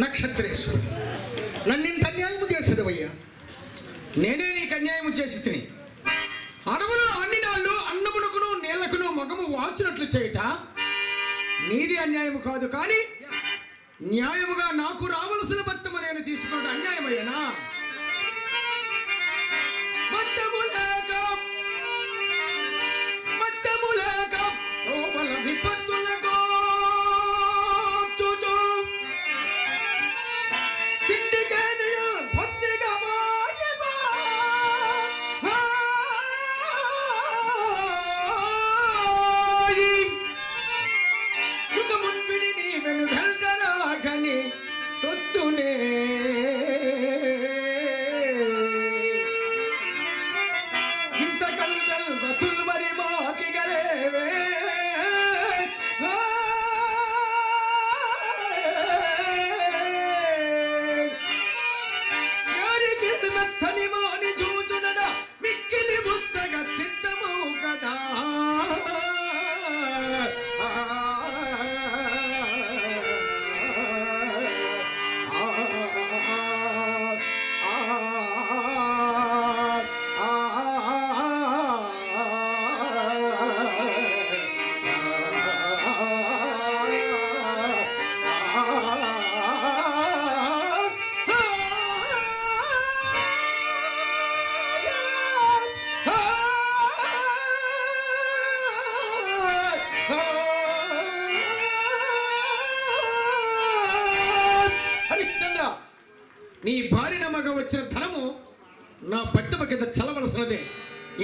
నక్షత్రేశ్వర నన్నింత అన్యాయము చేసేదవయ్యా? నేనే నీకు అన్యాయం చేసి తిని. అడవులు అన్ని నాళ్ళు అన్నమునకును నీళ్ళకును మగము వాచినట్లు చేయుట నీది అన్యాయము కాదు. కానీ న్యాయముగా నాకు రావలసిన భత్తము నేను తీసుకున్నట్టు అన్యాయమయ్యానా?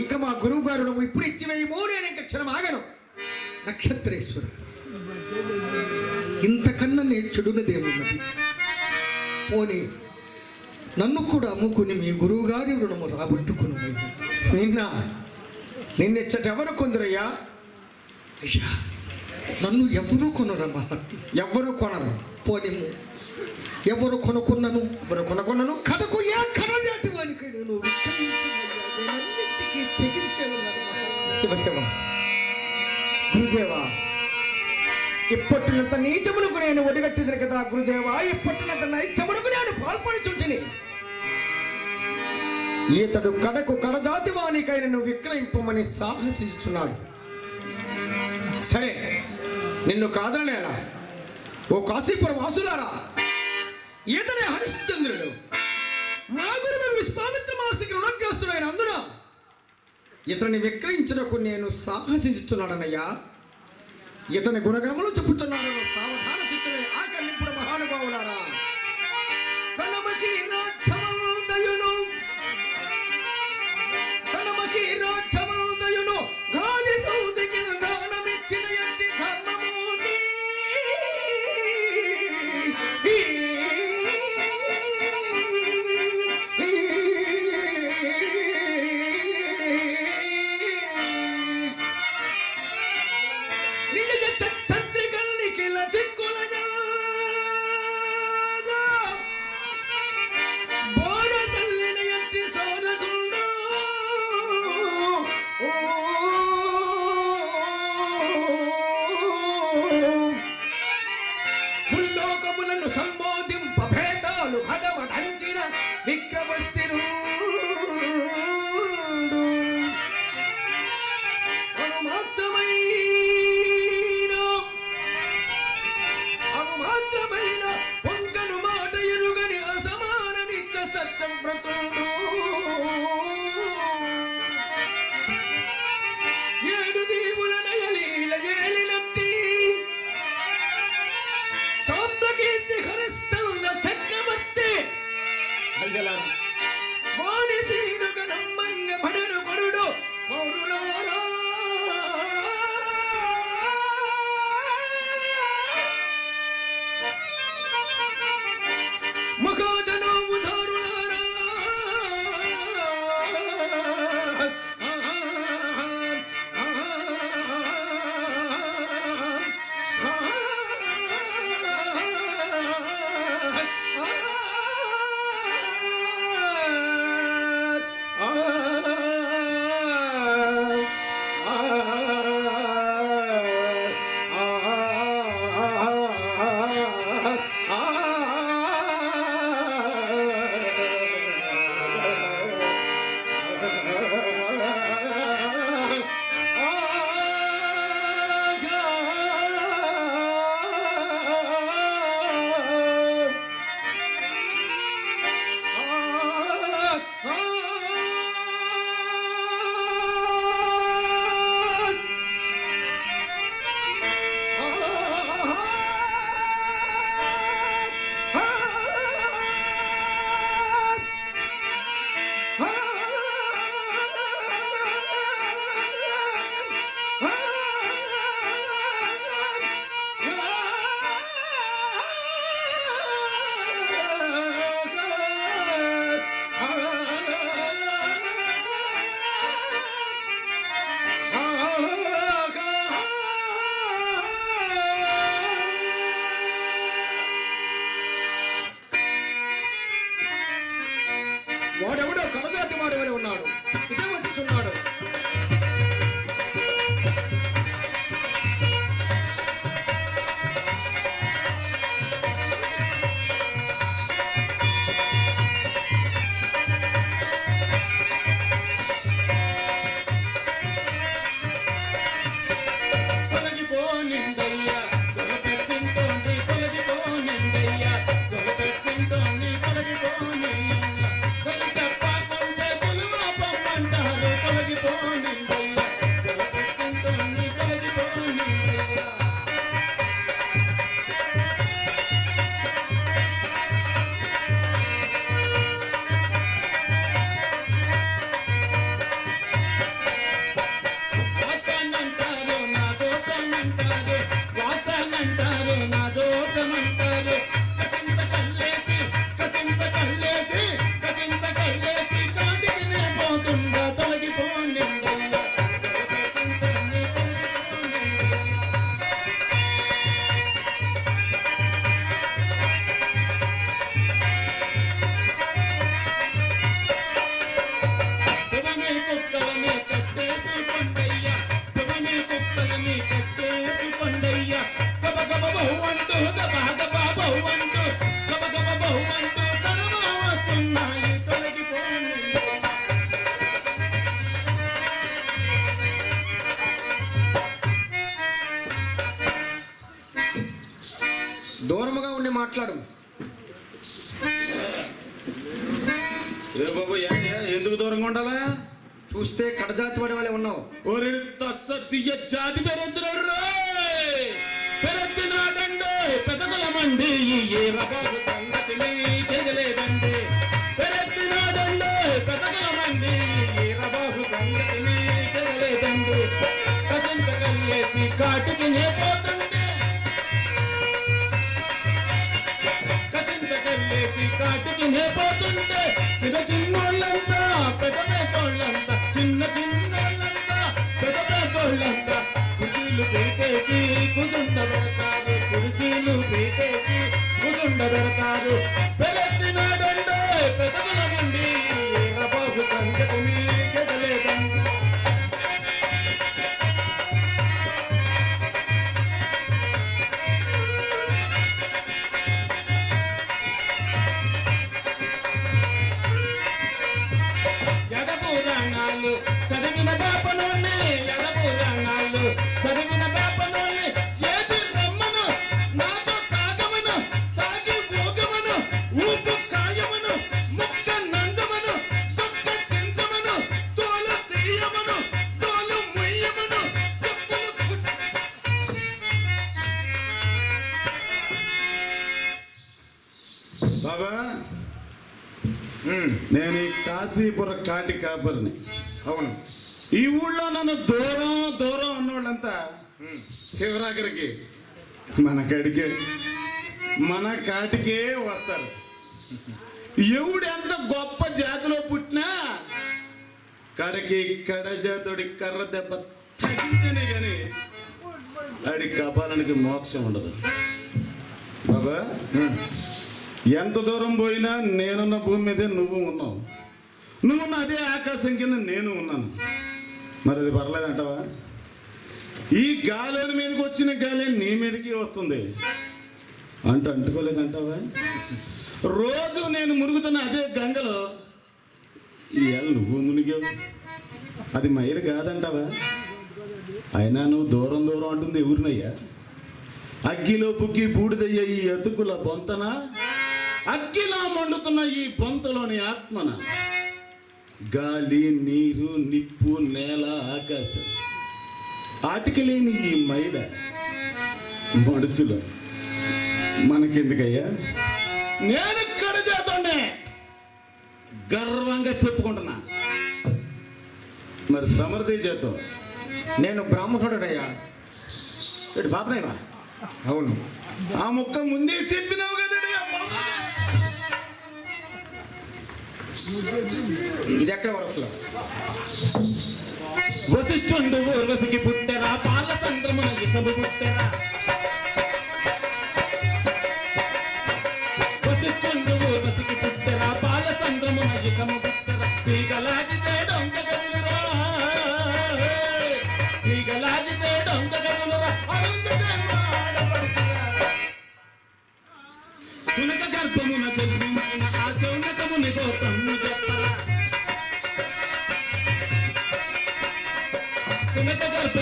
ఇంకా మా గురువు గారు నువ్వు ఇప్పుడు ఇచ్చివేయమో నేను ఇంక క్షణం ఆగను. నక్షత్రేశ్వర ఇంతకన్నా నేను చెడునదేమున్నది పోనీ నన్ను కూడా అమ్ముకుని మీ గురువుగారి రుణము రాబట్టుకుని నిన్న నిన్నెచ్చటెవరు కొందరయ్యా? అయ్యా నన్ను ఎవరూ కొనరా మహాత్మ ఎవ్వరు కొనరు? పోనిము ఎవరు కొనుక్కున్నాను? ఎవరు కొనకొనను కథకు ఏ కథజాతి వానికి నేను శివ శివ గురుదేవా ఇప్పటినంత నీచమునకు నేను ఒడిగట్టిదిన కదా గురుదేవా ఇప్పటినంత నైచమునకు నేను పాల్పడుచుంటిని. ఈతడు కడకు కడజాతి వానికై నన్ను విక్రయింపమని సాహసిస్తున్నాడు సరే నిన్ను కాదనలేలా ఓ కాశీపురం వాసులారా ఈతనే హరిశ్చంద్రుడు. మా గురువు విశ్వామిత్ర మహర్షికి రుణగ్రస్తుడైన అందున? ఇతని విక్రయించుటకు నేను సాహసించుతున్నాడనయ్యా ఇతని గుణగణములు చెబుతున్నాను సావధాన చిత్తులే ఆకలింపుడు మహానుభావులారా. భూలోకములను సంబోధింప దూరముగా ఉండి మాట్లాడు. ఏ బాబు ఎందుకు దూరంగా ఉండాలా? చూస్తే కడజాతి వాడి వలె ఉన్నావు. ఒరి తస్స దియ్య జాతి పెరెత్తున్నాడు పెరెత్తినాడండి పెదకులమండి ఈ ఏ రబాబు you. బాబా? నేను ఈ కాశీపుర కాటి కాపరిని. అవును. ఈ ఊళ్ళో నన్ను దూరం దూరం అన్నోళ్ళంతా శివరాగరికి మన కడికే మన కాటికే వస్తారు. ఎవడు ఎంత గొప్ప జాతిలో పుట్టినా కడకి కడ జాతుడి కర్ర దెబ్బ తగిలితేనే కానీ ఆడి కపాలానికి మోక్షం ఉండదు. బాబా ఎంత దూరం పోయినా నేనున్న భూమి మీదే నువ్వు ఉన్నావు. నువ్వున్న అదే ఆకాశం కింద నేను ఉన్నాను. మరి అది పర్లేదంటావా? ఈ గాలి మీదకి వచ్చిన గాలి నీ మీదకి వస్తుంది. అంట అంటుకోలేదంటావా? రోజు నేను మునుగుతున్న అదే గంగలో ఇవాళ నువ్వు మునిగావు. అది మయిలు కాదంటావా? అయినా నువ్వు దూరం దూరం అంటుంది ఎవరినయ్యా అగ్గిలో బుక్కి బూడిదయ్య ఈ అతుకుల బొంతనా? అగ్గిలా మండుతున్న ఈ బొంతలోని ఆత్మన గాలి నీరు నిప్పు నేల ఆకాశం. ఆటికి లేని ఈ మైల మనుషులు మనకెందుకయ్యా? నేను ఇక్కడ చేతోనే గర్వంగా చెప్పుకుంటున్నా. మరి తమరిదే చేతో. నేను బ్రాహ్మణుడనయ్యా ఇటు బాబనాయవా అవును. ఆ ముక్క ముందే చెప్పినావు కదడే ఇది ఎక్కడ వరసలో వశిష్ఠుండు ఊర్వశికి పుట్టరా పాల తంత్రమున ఇసబు పుట్టరా.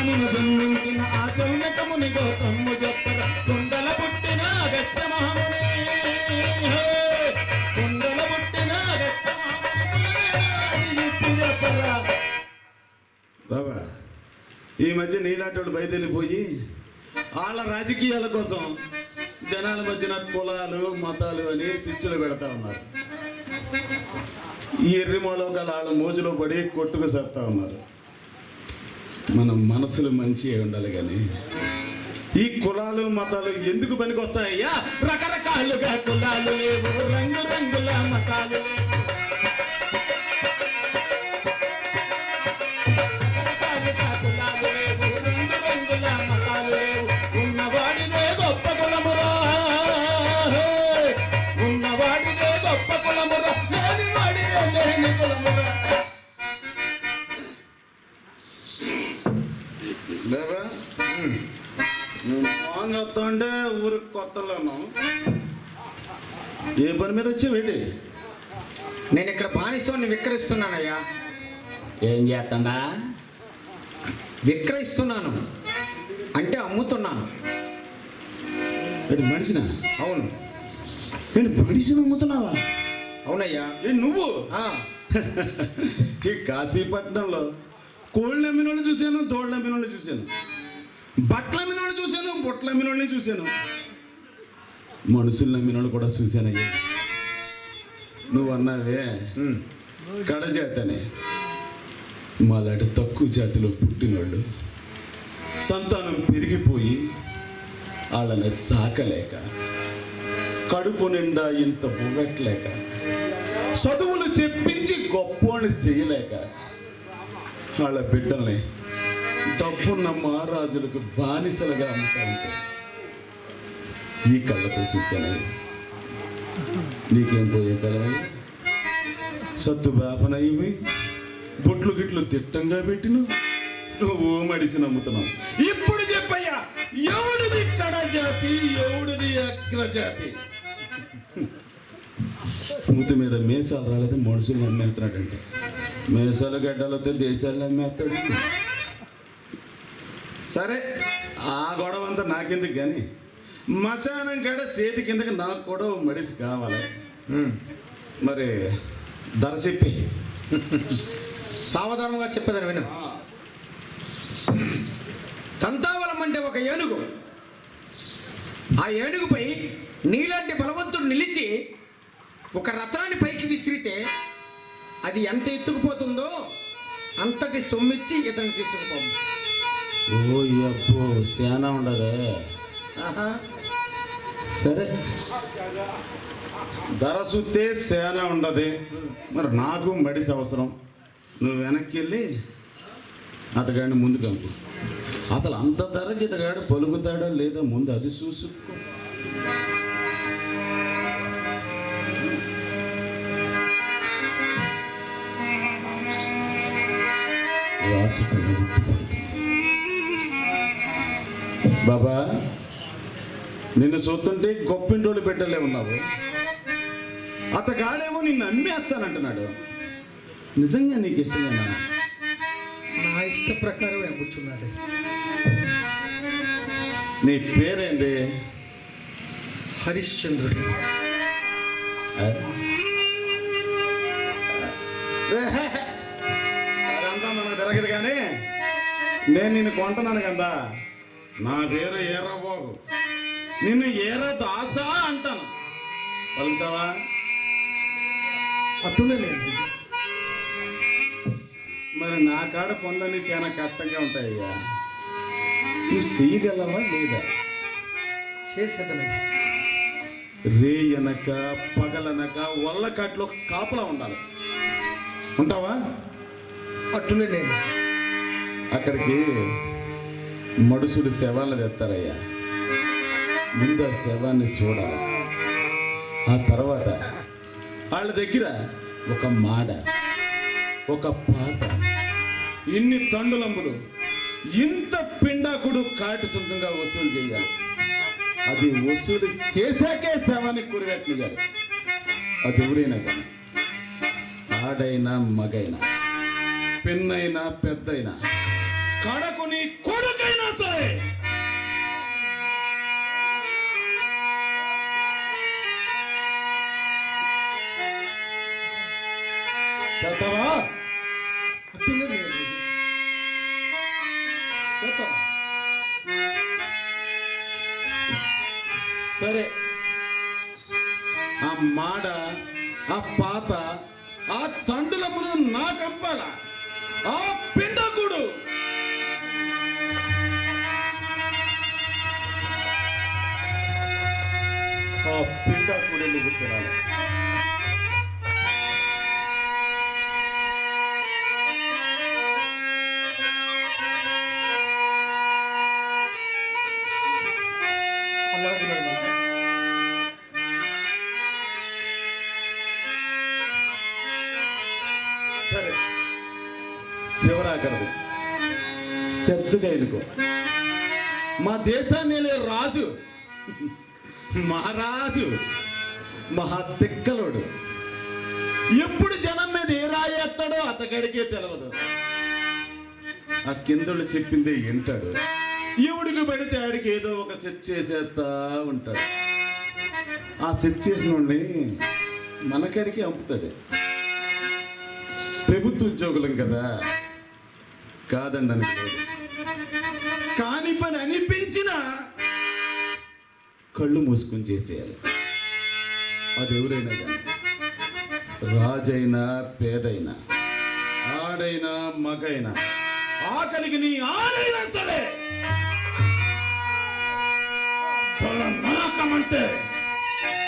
సునక జన్మించిన ఆ సౌనకముని గోత్రము చెప్పరా కుండల పుట్టిన అగస్త్య మహాముని. కుండల పుట్టిన బాబా ఈ మధ్య నీలాటోడు బయదెళ్ళిపోయి వాళ్ళ రాజకీయాల కోసం జనాల మధ్యన కులాలు మతాలు అని శిక్షలు పెడతా ఉన్నారు. ఈ ఎర్రిమోలో గల వాళ్ళ మోజులో పడి కొట్టుకు సత్తా ఉన్నారు. మన మనసులు మంచి ఉండాలి కానీ ఈ కులాలు మతాలు ఎందుకు పనికొస్తాయ్యా రకరకాలుగా కులాలు లేవు రంగు రంగుల మతాలు లేవు. చేస్తా ఉంటే ఊరికి కొత్తలోను ఏ పని మీద వచ్చి వెళ్ళి నేను ఇక్కడ బానిసోని విక్రయిస్తున్నానయ్యా. ఏం చేస్తాడా? విక్రయిస్తున్నాను. అంటే అమ్ముతున్నాను. మనిషినా? అవును. ఏంటి మనిషిని అమ్ముతున్నావా? అవునయ్యా. ఏ నువ్వు? ఈ కాశీపట్నంలో కోళ్ళు అమ్మిన వాళ్ళు చూశాను తోళ్ళు అమ్మిన వాళ్ళు చూశాను. బట్టలు అమ్మిన వాళ్ళు చూశాను బొట్టలు అమ్మిన వాళ్ళని చూశాను. మనుషుల్ని అమ్మిన వాళ్ళు కూడా చూశానయ్యా. నువ్వు అన్నావే కడజాతని మాలాంటి తక్కువ జాతిలో పుట్టినోళ్ళు సంతానం పెరిగిపోయి వాళ్ళని సాకలేక కడుపు నిండా ఇంత బుగట్లేక చదువులు చెప్పించి గొప్పోళ్ళని చేయలేక వాళ్ళ బిడ్డల్ని డబ్బున్న మహారాజులకు బానిసలుగా అమ్ముతా ఉంటారు ఈ కళ్ళతో చూశాను. నీకేం పోయే కలవయ్య? సత్తు బాపనయ్యి బొట్లు గిట్లు తిట్టంగా పెట్టిన నువ్వు మడిసి నమ్ముతున్నావు. ఇప్పుడు చెప్పయ్యా ఎవడిది కడ జాతి ఎవడిది అగ్ర జాతి మూతి మీద మేసాలు రాలేదు మనుషులు నమ్మేస్తున్నాడంటే మేసాలు గడ్డలతో దేశాలు నమ్మేస్తాడు. సరే ఆ గొడవ అంతా నాకెందుకు కానీ మశానం కాడ సేతి కిందకి నాకు కూడా మడిసి కావాలి. మరి ధర చెప్పి సావధానంగా చెప్పేదని విను. తంతావలం అంటే ఒక ఏనుగు. ఆ ఏనుగుపై నీలాంటి బలవంతుడు నిలిచి ఒక రత్నాన్ని పైకి విసిరితే అది ఎంత ఎత్తుకుపోతుందో అంతటి సొమ్మిచ్చి ఇతను తీసుకుపోము ఓ అబ్బో ఆహా. సరే. ధర చూస్తే శానా ఉండదు. మరి నాకు మడిసి అవసరం నువ్వు వెనక్కి వెళ్ళి అతగాడిని ముందు కంపు అసలు అంత ధరకి ఇతగాడు పలుకుతాడా లేదా ముందు అది చూసుకో. బాబా నిన్ను చూస్తుంటే గొప్పింటోళ్ళు పెట్టలే ఉన్నావు అతగాడేమో నిన్ను అమ్మేస్తానంటున్నాడు నిజంగా నీకు ఇష్టమేనా? నా ఇష్ట ప్రకారం కూర్చున్నాడు. నీ పేరేంటి హరిశ్చంద్రుడు. నేను నిన్ను కొంటున్నాను కదా. నా పేరు ఏరబాబు నిన్ను ఏర దాస అంటాను. పలుకుతావా? అటునే నేను మరి నా కాడ పొందని చాలా కష్టంగా ఉంటాయ్యా. నువ్వు చేయగలవా లేదా? చేసేదనండి రేయనక పగలనక వల్లకట్లో కాపలా ఉండాలి. ఉంటావా? అటునే నేను అక్కడికి మడుసులు శవాలను తెస్తారయ్యా. ముందు ఆ శవాన్ని చూడాలి. ఆ తర్వాత వాళ్ళ దగ్గర ఒక మాడ ఒక పాత ఇన్ని తండులంబులు ఇంత పిండాకుడు కాటి సొంతంగా వసూలు చేయాలి. అది వసూలు చేశాకే శవానికి కురిగట్టిగారు అది ఎవరైనా కానీ ఆడైనా మగైనా పెన్నైనా పెద్దైనా కడకు నీ కొడుకైనా సరే. చేస్తావా సరే. ఆ మాడ ఆ పాత ఆ తండ్రులమును నా కంపాల ఆ పిండకుడు సరే. శివరాకరది శ్రద్ధగా మా దేశాన్ని రాజు. మహారాజు. మహా తిక్కలోడు. ఎప్పుడు జనం మీద ఏ రాయేస్తాడో అతగడికే తెలియదు ఆ కిందోళ్ళు చెప్పిందే వింటాడు. ఎవడికి పడితే ఆడికి ఏదో ఒక సెట్ చేసేస్తా ఉంటాడు. ఆ సెట్ చేసిన మనకడికి అమ్ముతాడు. ప్రభుత్వ ఉద్యోగులం కదా. కాదండి అని కాని పని అనిపించిన కళ్ళు మూసుకొని చేసేయాలి. అది ఎవరైనా కానీ. రాజైనా పేదైనా ఆడైనా మగైనా ఆకలికి నీ ఆడైనా సరే. నరకమంటే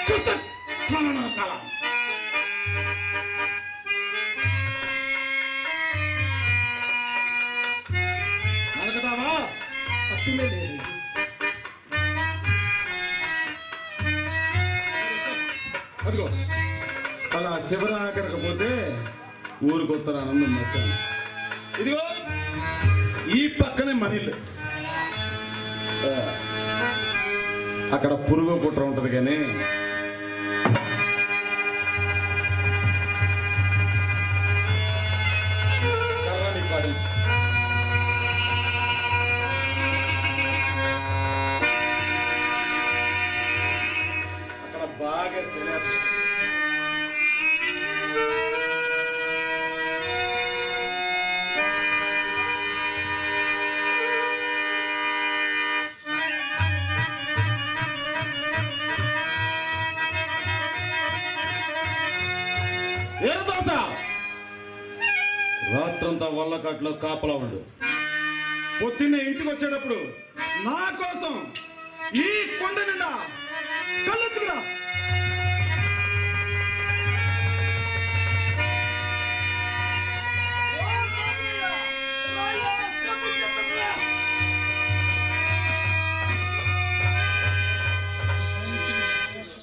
కుసక్ ఖనన కలం నరకదావా అట్లనే అదిగో. అలా శివరాకరకపోతే ఊరికొత్తర ఆనందం మసాను ఇదిగో ఈ పక్కనే మనీళ్ళు అక్కడ పురుగు కుట్ర ఉంటది కానీ రాత్రంతా వల్లకట్లో కాపలా ఉండు. పొద్దున్నే ఇంటికి వచ్చేటప్పుడు నా కోసం ఈ కొండ నిండా కళ్ళెత్తుకురా